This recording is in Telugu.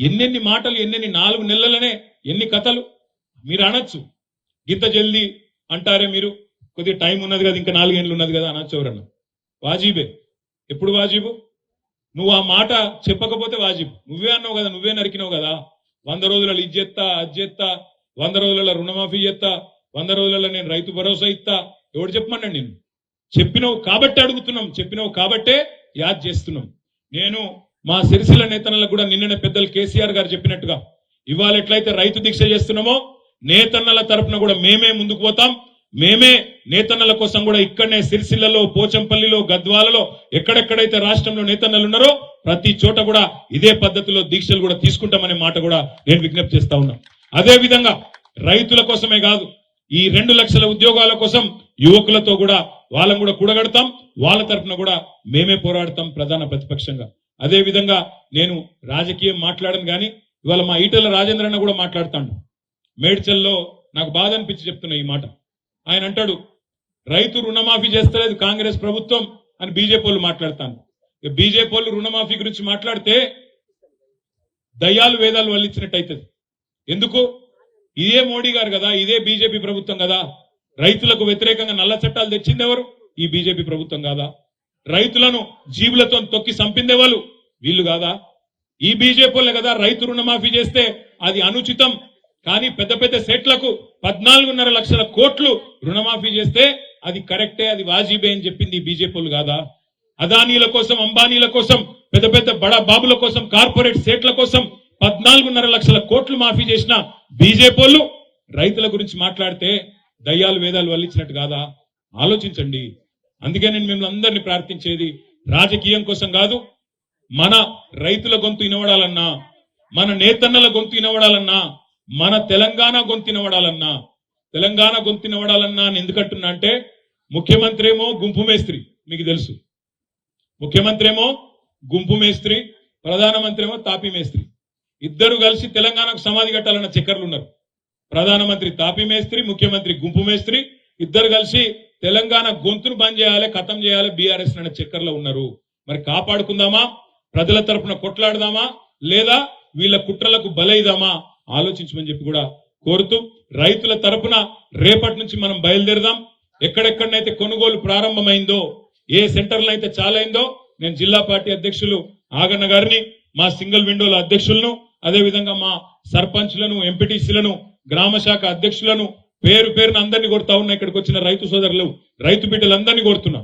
ఎన్నెన్ని మాటలు ఎన్నెన్ని నాలుగు నెలలనే ఎన్ని కథలు మీరు అనొచ్చు. గింత జల్దీ అంటారే మీరు. కొద్దిగా టైం ఉన్నది కదా ఇంకా నాలుగేళ్ళు ఉన్నది కదా అనొచ్చు ఎవరన్నా. వాజీబే. ఎప్పుడు వాజీబు? నువ్వు ఆ మాట చెప్పకపోతే వాజీబు. నువ్వే అన్నావు కదా నువ్వే నరికినావు కదా. వంద రోజులలో ఇది చేస్తా అది చేస్తా. వంద రోజులలో రుణమాఫీ చేస్తా. వంద రోజులలో నేను రైతు భరోసా ఇస్తా. ఎవడు చెప్పమన్నాడు నేను చెప్పినావు కాబట్టి అడుగుతున్నాం. చెప్పినావు కాబట్టే యాద్ చేస్తున్నాం. నేను మా సిరిసిల్ల నేతన్నలకు కూడా నిన్ననే పెద్దలు కేసీఆర్ గారు చెప్పినట్టుగా ఇవాళ ఎట్లయితే రైతు దీక్ష చేస్తున్నామో నేతన్నల తరపున కూడా మేమే ముందుకు పోతాం. మేమే నేతన్నల కోసం కూడా ఇక్కడనే సిరిసిల్లలో పోచంపల్లిలో గద్వాలలో ఎక్కడెక్కడైతే రాష్ట్రంలో నేతన్నలు ఉన్నారో ప్రతి చోట కూడా ఇదే పద్ధతిలో దీక్షలు కూడా తీసుకుంటామనే మాట కూడా నేను విజ్ఞప్తి చేస్తా ఉన్నా. అదే విధంగా రైతుల కోసమే కాదు ఈ రెండు లక్షల ఉద్యోగాల కోసం యువకులతో కూడా వాళ్ళని కూడా కూడగడతాం. వాళ్ళ తరపున కూడా మేమే పోరాడతాం ప్రధాన ప్రతిపక్షంగా. అదే విధంగా నేను రాజకీయం మాట్లాడను కానీ ఇవాళ మా ఈటల రాజేంద్ర అన్న కూడా మాట్లాడుతాడు. మేడ్చల్లో నాకు బాధ అనిపించి చెప్తున్నా ఈ మాట. ఆయన అంటాడు రైతు రుణమాఫీ చేస్తలేదు కాంగ్రెస్ ప్రభుత్వం అని బీజేపీ వాళ్ళు మాట్లాడతాను ఇక బీజేపీ వాళ్ళు రుణమాఫీ గురించి మాట్లాడితే దయ్యాలు వేదాలు వల్లించినట్టు అవుతుంది ఎందుకు? ఇదే మోడీ గారు కదా ఇదే బీజేపీ ప్రభుత్వం కదా. రైతులకు వ్యతిరేకంగా నల్ల చట్టాలు తెచ్చింది ఎవరు ఈ బీజేపీ ప్రభుత్వం కాదా? రైతులను జీవులతో తొక్కి చంపిందే వాళ్ళు వీళ్ళు కాదా? ఈ బీజేపీలే కదా రైతు రుణమాఫీ చేస్తే అది అనుచితం. కానీ పెద్ద పెద్ద సెట్లకు పద్నాలుగున్నర లక్షల కోట్లు రుణమాఫీ చేస్తే అది కరెక్టే అది వాజీబే అని చెప్పింది బీజేపీలు కాదా? అదానీల కోసం అంబానీల కోసం పెద్ద పెద్ద బడా బాబుల కోసం కార్పొరేట్ సేట్ల కోసం పద్నాలుగున్నర లక్షల కోట్లు మాఫీ చేసిన బీజేపీ రైతుల గురించి మాట్లాడితే దయ్యాలు వేదాలు వల్లించినట్టు కాదా? ఆలోచించండి. అందుకే నేను మిమ్మల్ని అందరినీ ప్రార్థించేది రాజకీయం కోసం కాదు మన రైతుల గొంతు వినవడాలన్నా మన నేతన్నల గొంతు వినవడాలన్నా మన తెలంగాణ గొంతు వినవడాలన్నా తెలంగాణ గొంతు వినవడాలన్నా అని ఎందుకంటున్నా అంటే ముఖ్యమంత్రి ఏమో గుంపు మేస్త్రి మీకు తెలుసు. ముఖ్యమంత్రి ఏమో గుంపు మేస్త్రి ప్రధానమంత్రి ఏమో తాపి మేస్త్రి. ఇద్దరు కలిసి తెలంగాణకు సమాధి కట్టాలన్న చక్కర్లు ఉన్నారు. ప్రధానమంత్రి తాపి మేస్త్రి ముఖ్యమంత్రి గుంపు మేస్త్రి ఇద్దరు కలిసి తెలంగాణ గొంతును బంద్ చేయాలి ఖతం చేయాలి బీఆర్ఎస్ అనే చక్కర్లో ఉన్నారు. మరి కాపాడుకుందామా? ప్రజల తరపున కొట్లాడదామా? లేదా వీళ్ళ కుట్రలకు బలైదామా? ఆలోచించమని చెప్పి కూడా కోరుతూ రైతుల తరపున రేపటి నుంచి మనం బయలుదేరదాం. ఎక్కడెక్కడనైతే కొనుగోలు ప్రారంభమైందో ఏ సెంటర్లో అయితే చాలైందో నేను జిల్లా పార్టీ అధ్యక్షులు ఆగన్న గారిని మా సింగిల్ విండోల అధ్యక్షులను అదే విధంగా మా సర్పంచ్లను ఎంపీటీసీలను గ్రామ శాఖ అధ్యక్షులను పేరు పేరున అందరినీ కొడతా ఉన్నా ఇక్కడికి వచ్చిన రైతు సోదరులు రైతు బిడ్డలందరినీ కొడుతున్నా.